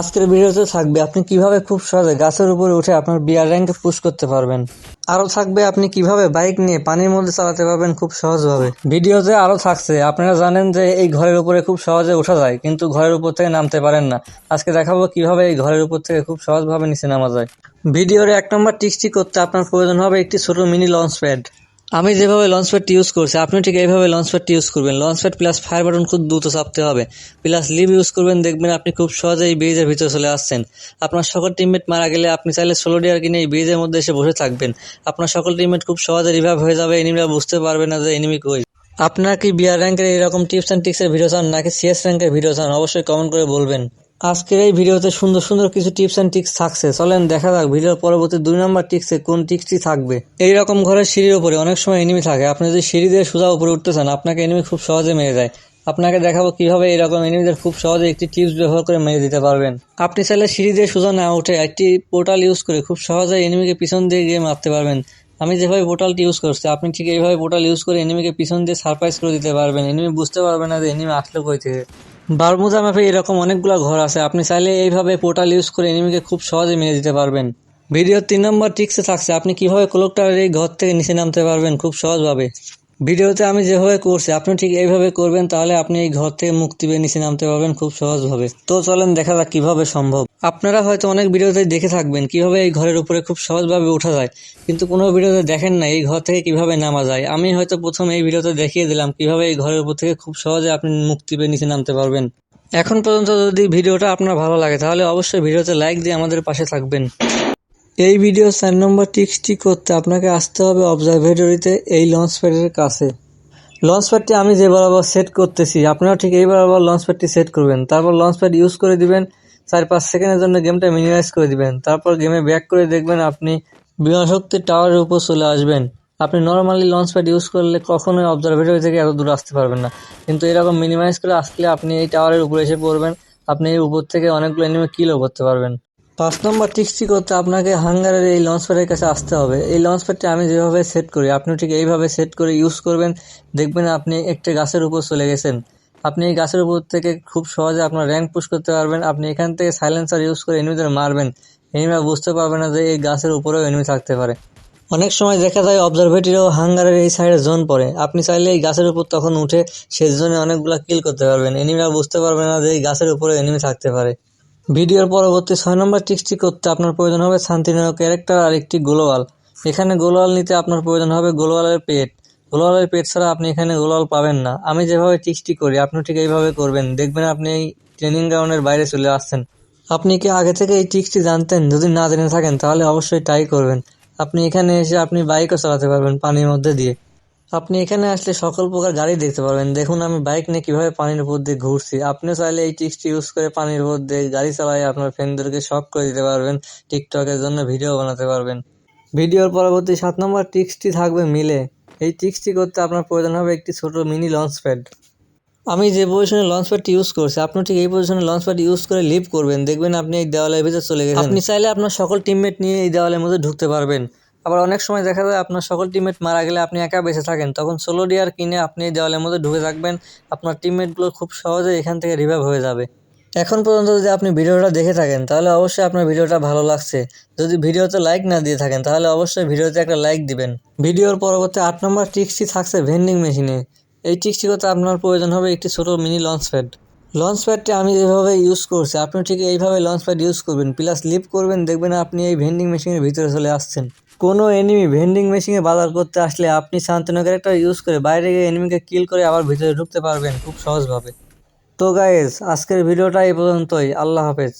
আজকের ভিডিওতে থাকবে আপনি কীভাবে খুব সহজে গাছের উপরে উঠে আপনার বিয়ার র্যাঙ্কে পুশ করতে পারবেন। আরও থাকবে আপনি কীভাবে বাইক নিয়ে পানির মধ্যে চালাতে পারবেন খুব সহজভাবে। ভিডিওতে আরও থাকছে, আপনারা জানেন যে এই ঘরের উপরে খুব সহজে ওঠা যায়, কিন্তু ঘরের উপর থেকে নামতে পারেন না। আজকে দেখাবো কীভাবে এই ঘরের উপর থেকে খুব সহজভাবে নিচে নামা যায়। ভিডিওর এক নম্বর টিক্সটি করতে আপনার প্রয়োজন হবে একটি ছোট মিনি লঞ্চ প্যাড। আমি যেভাবে লঞ্চ প্যাডটি ইউজ করছি আপনি ঠিক এইভাবে লঞ্চ প্যাডটি ইউজ করবেন। Launch pad plus fire button খুব দ্রুত চাপতে হবে। প্লাস লিভ ইউজ করবেন, দেখবেন আপনি খুব সহজেই ব্রিজের ভিতরে চলে আসছেন। আপনার সকল টিমমেট মারা গেলে আপনি চাইলে ষোলো ডিয়ার কিনে এই ব্রিজের মধ্যে এসে বসে থাকবেন। আপনার সকল টিমমেট খুব সহজে রিভাইভ হয়ে যাবে এনিমিরা বুঝতে পারবে না যে এনিমি কই। আপনার কি বিয়ার র্যাঙ্কের এরকম টিপস অ্যান্ড টিক্সের ভিডিও চান, নাকি সিএস র্যাঙ্কের ভিডিও চান? অবশ্যই কমেন্ট করে বলবেন। আজকের এই ভিডিওতে সুন্দর সুন্দর কিছু টিপস অ্যান্ড টিক্স থাকছে। চলেন দেখা যাক ভিডিওর পরবর্তী দুই নম্বর টিক্সে কোন টিক্সটি থাকবে। এই রকম ঘরের সিঁড়ির উপরে অনেক সময় এনিমি থাকে। আপনি যদি সিঁড়ি দিয়ে সোজা উপরে উঠতে চান, আপনাকে এনিমি খুব সহজে মেরে যায় আপনাকে দেখাবো কীভাবে এরকম এনিমিদের খুব সহজে একটি টিপস ব্যবহার করে মেরে দিতে পারবেন। আপনি চাইলে সিঁড়ি দিয়ে সোজা না উঠে একটি পোর্টাল ইউজ করে খুব সহজে এনিমিকে পিছন দিয়ে গিয়ে মারতে পারবেন। আমি যেভাবে পোর্টালটি ইউজ করছি, আপনি ঠিক এইভাবে পোর্টাল ইউজ করে এনিমিকে পিছন দিয়ে সারপ্রাইজ করে দিতে পারবেন। এনিমি বুঝতে পারবে না যে এনিমি আসলো কই থেকে। বারমুদা ম্যাপে এরকম অনেকগুলো ঘর আছে। আপনি চাইলে এইভাবে পোর্টাল ইউজ করে এনিমিকে খুব সহজে মেরে দিতে পারবেন। ভিডিওর তিন নম্বর টিক্সে থাকছে, আপনি কীভাবে ক্লোকটার এই ঘর থেকে নিচে নামতে পারবেন খুব সহজভাবে। ভিডিওতে আমি যেভাবে করছি, আপনি ঠিক এইভাবে করবেন, তাহলে আপনি এই ঘর থেকে মুক্তি পেয়ে নিচে নামতে পারবেন খুব সহজভাবে। তো চলেন দেখা যাক কীভাবে সম্ভব। আপনারা হয়তো অনেক ভিডিওতে দেখে থাকবেন কীভাবে এই ঘরের উপরে খুব সহজভাবে ওঠা যায়, কিন্তু কোনো ভিডিওতে দেখেন না এই ঘর থেকে কীভাবে নামা যায়। আমি হয়তো প্রথম এই ভিডিওতে দেখিয়ে দিলাম কীভাবে এই ঘরের উপর থেকে খুব সহজে আপনি মুক্তি পেয়ে নিচে নামতে পারবেন। এখন পর্যন্ত যদি ভিডিওটা আপনার ভালো লাগে, তাহলে অবশ্যই ভিডিওতে লাইক দিয়ে আমাদের পাশে থাকবেন। এই ভিডিও চার নম্বর টিক্সটি করতে আপনাকে আসতে হবে অবজারভেটরিতে এই লঞ্চ প্যাডের কাছে। লঞ্চ প্যাডটি আমি যে বরাবর সেট করতেছি আপনারা ঠিক এই বরাবর লঞ্চ প্যাডটি সেট করবেন। তারপর লঞ্চ প্যাড ইউজ করে দিবেন, চার পাঁচ সেকেন্ডের জন্য গেমটা মিনিমাইজ করে দিবেন। তারপর গেমে ব্যাক করে দেখবেন আপনি বিমাশক্তির টাওয়ারের উপর চলে আসবেন। আপনি নর্মালি লঞ্চ প্যাড ইউজ করলে কখনোই অবজারভেটরি থেকে এত দূর আসতে পারবেন না। কিন্তু এরকম মিনিমাইজ করে আসলে আপনি এই টাওয়ারের উপরে এসে পড়বেন। আপনি এই উপর থেকে অনেকগুলো এনিমে কিলও করতে পারবেন। পাঁচ নম্বর টিক্সটি করতে আপনাকে হাঙ্গারের এই লঞ্চ প্যাডের কাছে আসতে হবে। এই লঞ্চ প্যাডটি আমি যেভাবে সেট করি, আপনি ঠিক এইভাবে সেট করে ইউজ করবেন, দেখবেন আপনি একটা গাছের উপর চলে গেছেন। আপনি এই গাছের উপর থেকে খুব সহজে আপনার র্যাঙ্ক পুশ করতে পারবেন, আপনি এখান থেকে সাইলেন্সার ইউজ করে এনিমিদের মারবেন। এনিমিরা বুঝতে পারবে না যে এই গাছের উপরেও এনিমি থাকতে পারে। অনেক সময় দেখা যায় অবজারভেটরিও হাঙ্গারের এই সাইডে জোন পড়ে। আপনি চাইলে এই গাছের উপর তখন উঠে সে জোনে অনেকগুলো কিল করতে পারবেন। এনিমিরা বুঝতে পারবে না যে এই গাছের উপরে এনিমি থাকতে পারে। ভিডিওর পরবর্তী ছয় নম্বর টিক্সটি করতে আপনার প্রয়োজন হবে শান্তিনায়ক ক্যারেক্টার আর একটি গোলোয়াল এখানে গোলোয়াল নিতে আপনার প্রয়োজন হবে গোলোয়ালের পেট। গোলোয়ালের পেট ছাড়া আপনি এখানে গোলোয়াল পাবেন না। আমি যেভাবে টিক্সটি করি আপনি ঠিক এইভাবে করবেন। দেখবেন আপনি এই ট্রেনিং গ্রাউন্ডের বাইরে চলে আসছেন। আপনি কি আগে থেকে এই টিক্সটি জানতেন? যদি না জেনে থাকেন, তাহলে অবশ্যই ট্রাই করবেন। আপনি এখানে এসে আপনি বাইকও চালাতে পারবেন পানির মধ্যে দিয়ে। আপনি এখানে আসলে সকল প্রকার গাড়ি দেখতে পারবেন। দেখুন, আমি বাইক নিয়ে কীভাবে পানির উপর দিয়ে ঘুরছি। আপনিও চাইলে এই টিক্সটি ইউজ করে পানির উপর দিয়ে গাড়ি চালাই আপনার ফ্রেন্ডদেরকে শখ করে দিতে পারবেন টিকটকের জন্য ভিডিও বানাতে পারবেন। ভিডিওর পরবর্তী সাত নম্বর টিক্সটি থাকবে মিলে। এই টিক্সটি করতে আপনার প্রয়োজন হবে একটি ছোট মিনি লঞ্চ প্যাড আমি যে পজিশনে লঞ্চ প্যাডটি ইউজ করছি, আপনি ঠিক এই পজিশনে লঞ্চ প্যাড ইউজ করে লিভ করবেন। দেখবেন আপনি এই দেওয়ালের ভিতরে চলে গেছেন। আপনি চাইলে আপনার সকল টিমমেট নিয়ে এই দেওয়ালের মধ্যে ঢুকতে পারবেন। আবার অনেক সময় দেখা যায় আপনার সকল টিমমেট মারা গেলে আপনি একা বেঁচে থাকেন। তখন সোলো ডিয়ার কিনে আপনি দেওয়ালের মধ্যে ঢুকে থাকবেন। আপনার টিমমেটগুলো খুব সহজে এখান থেকে রিভাইভ হয়ে যাবে। এখন পর্যন্ত যদি আপনি ভিডিওটা দেখে থাকেন, তাহলে অবশ্যই আপনার ভিডিওটা ভালো লাগছে। যদি ভিডিওতে লাইক না দিয়ে থাকেন, তাহলে অবশ্যই ভিডিওতে একটা লাইক দিবেন। ভিডিওর পরবর্তী আট নম্বর টিক্সটি থাকছে ভেন্ডিং মেশিনে এই টিক্সটি করতে আপনার প্রয়োজন হবে একটি ছোট মিনি লঞ্চ প্যাড লঞ্চ প্যাডটি আমি যেভাবে ইউজ করছি, আপনি ঠিক এইভাবে লঞ্চ প্যাড ইউজ করবেন। প্লাস লিভ করবেন, দেখবেন আপনি এই ভেন্ডিং মেশিনের ভিতরে চলে আসছেন। কোনো এনিমি ভেন্ডিং মেশিনে বাজার করতে আসলে আপনি শান্তনগর একটা ইউজ করে বাইরে গিয়ে এনিমিকে কিল করে আবার ভিতরে ঢুকতে পারবেন খুব সহজভাবে। তো গাইজ আজকের ভিডিওটা এই পর্যন্তই। আল্লাহ হাফেজ।